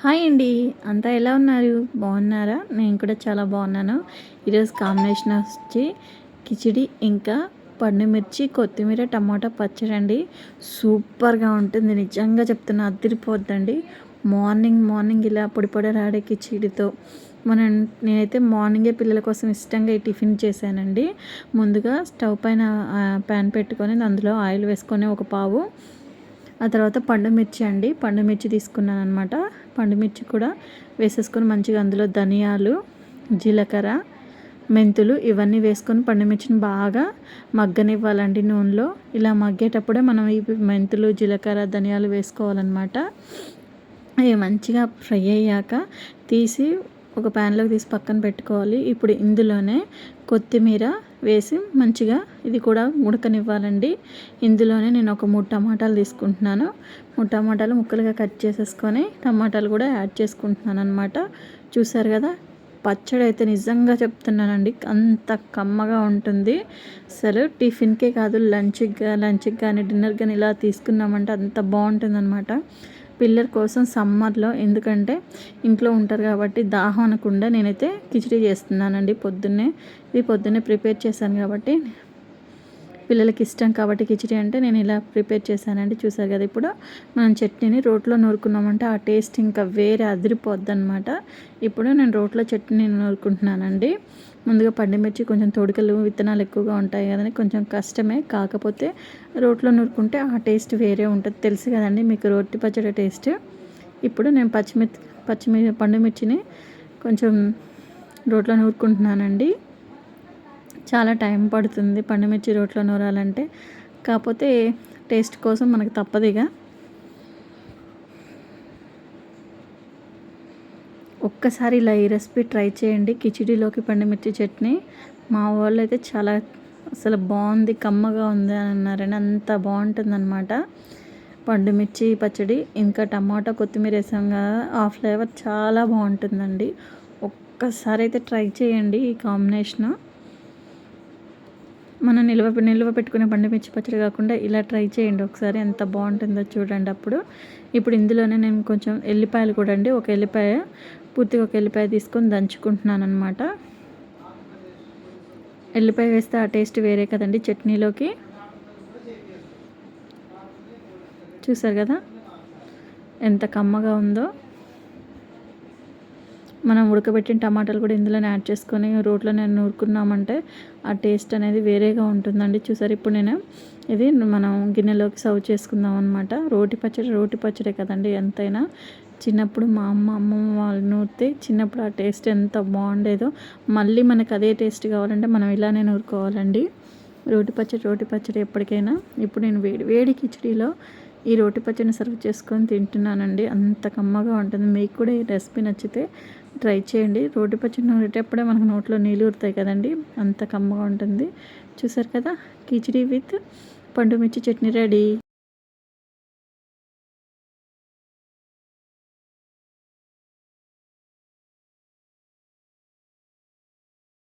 Hi అండి. అంతా ఎలా ఉన్నారు? బాగున్నారా? నేను కూడా చాలా బాగున్నాను. ఈరోజు కాంబినేషన్ వచ్చి కిచిడి ఇంకా పండుమిర్చి కొత్తిమీర టమాటా పచ్చడి అండి సూపర్గా ఉంటుంది. నిజంగా చెప్తున్నా అదిరిపోద్దండి. మార్నింగ్ మార్నింగ్ ఇలా పొడి పొడి రాడే కిచిడితో. మనం నేనైతే మార్నింగే పిల్లల కోసం ఇష్టంగా ఈ టిఫిన్ చేశానండి. ముందుగా స్టవ్ పైన ప్యాన్ పెట్టుకొని అందులో ఆయిల్ వేసుకొని ఒక పావు ఆ తర్వాత పండు మిర్చి అండి. పండు మిర్చి తీసుకున్నాను అనమాట పండుమిర్చి కూడా వేసేసుకొని మంచిగా అందులో ధనియాలు జీలకర్ర మెంతులు ఇవన్నీ వేసుకొని పండు మిర్చిని బాగా మగ్గనివ్వాలండి నూనెలో. ఇలా మగ్గేటప్పుడే మనం ఈ మెంతులు జీలకర్ర ధనియాలు వేసుకోవాలన్నమాట. అవి మంచిగా ఫ్రై అయ్యాక తీసి ఒక ప్యాన్లోకి తీసి పక్కన పెట్టుకోవాలి. ఇప్పుడు ఇందులోనే కొత్తిమీర వేసి మంచిగా ఇది కూడా ఉడకనివ్వాలండి. ఇందులోనే నేను ఒక మూడు టమాటాలు తీసుకుంటున్నాను. మూడు టమాటాలు ముక్కలుగా కట్ చేసేసుకొని టమాటాలు కూడా యాడ్ చేసుకుంటున్నాను అనమాట చూసారు కదా పచ్చడి అయితే నిజంగా చెప్తున్నానండి. అంత కమ్మగా ఉంటుంది. అసలు టిఫిన్కే కాదు లంచ్కి లంచ్కి కానీ డిన్నర్ కానీ ఇలా తీసుకున్నామంటే అంత బాగుంటుంది పిల్లర్ పిల్లల కోసం సమ్మర్లో ఎందుకంటే ఇంట్లో ఉంటారు కాబట్టి దాహం అనకుండా నేనైతే కిచిడి చేస్తున్నానండి. పొద్దున్నే ఇది పొద్దున్నే ప్రిపేర్ చేశాను కాబట్టి పిల్లలకి ఇష్టం కాబట్టి కిచిడి అంటే నేను ఇలా ప్రిపేర్ చేశానండి. చూసారు కదా ఇప్పుడు మనం చట్నీని రోట్లో నూరుకున్నామంటే ఆ టేస్ట్ ఇంకా వేరే అదిరిపోద్ది అనమాట ఇప్పుడు నేను రోట్లో చట్నీని నూరుకుంటున్నానండి. ముందుగా పండిమిర్చి కొంచెం తొడికలు విత్తనాలు ఎక్కువగా ఉంటాయి కదండి. కొంచెం కష్టమే. కాకపోతే రోట్లో నూరుకుంటే ఆ టేస్ట్ వేరే ఉంటుంది. తెలుసు కదండి మీకు రొట్టి పచ్చడి టేస్ట్. ఇప్పుడు నేను పచ్చిమిర్చి పచ్చిమిర్చి పండుమిర్చిని కొంచెం రోట్లో నూరుకుంటున్నానండి. చాలా టైం పడుతుంది పండుమిర్చి రోట్లో నూరాలంటే. కాకపోతే టేస్ట్ కోసం మనకు తప్పదిగా ఒక్కసారి ఇలా ఈ రెసిపీ ట్రై చేయండి. కిచిడీలోకి పండుమిర్చి చట్నీ మా వాళ్ళు అయితే చాలా అసలు బాగుంది కమ్మగా ఉంది అని అన్నారని అంత బాగుంటుందన్నమాట. పండుమిర్చి పచ్చడి ఇంకా టమాటా కొత్తిమీర వేసాం కదా ఆ ఫ్లేవర్ చాలా బాగుంటుందండి. ఒక్కసారి అయితే ట్రై చేయండి ఈ కాంబినేషను. మనం నిల్వ నిల్వ పెట్టుకునే పండుమిర్చి పచ్చడి కాకుండా ఇలా ట్రై చేయండి ఒకసారి. ఎంత బాగుంటుందో చూడండి అప్పుడు. ఇప్పుడు ఇందులోనే నేను కొంచెం ఎల్లిపాయలు కూడా అండి. ఒక ఎల్లిపాయ పూర్తిగా ఒక ఎల్లిపాయ తీసుకొని దంచుకుంటున్నాను అనమాట ఎల్లిపాయ వేస్తే ఆ టేస్ట్ వేరే కదండి చట్నీలోకి. చూసారు కదా? ఎంత కమ్మగా ఉందో. మనం ఉడకబెట్టిన టమాటాలు కూడా ఇందులోనే యాడ్ చేసుకొని రోట్లో నేను నూరుకున్నామంటే ఆ టేస్ట్ అనేది వేరేగా ఉంటుందండి. చూసారు ఇప్పుడు నేను ఇది మనం గిన్నెలోకి సర్వ్ చేసుకుందాం అనమాట రోటి పచ్చడి రోటి పచ్చడే కదండి ఎంతైనా. చిన్నప్పుడు మా అమ్మ అమ్మమ్మ వాళ్ళు నూరితే చిన్నప్పుడు ఆ టేస్ట్ ఎంత బాగుండేదో మళ్ళీ మనకు అదే టేస్ట్ కావాలంటే మనం ఇలానే నూరుకోవాలండి. రోటి పచ్చడి రోటి పచ్చడి ఎప్పటికైనా. ఇప్పుడు నేను వేడి వేడి కిచడీలో ఈ రోటి పచ్చడిని సర్వ్ చేసుకొని తింటున్నానండి. అంత కమ్మగా ఉంటుంది. మీకు కూడా ఈ రెసిపీ నచ్చితే ట్రై చేయండి. రోటి పచ్చడి నూరేటప్పుడే మనకు నోట్లో నీళ్ళు ఊరుతాయి కదండి. అంత కమ్మగా ఉంటుంది. చూసారు కదా? కిచిడి విత్ పండు మిర్చి చట్నీ రెడీ.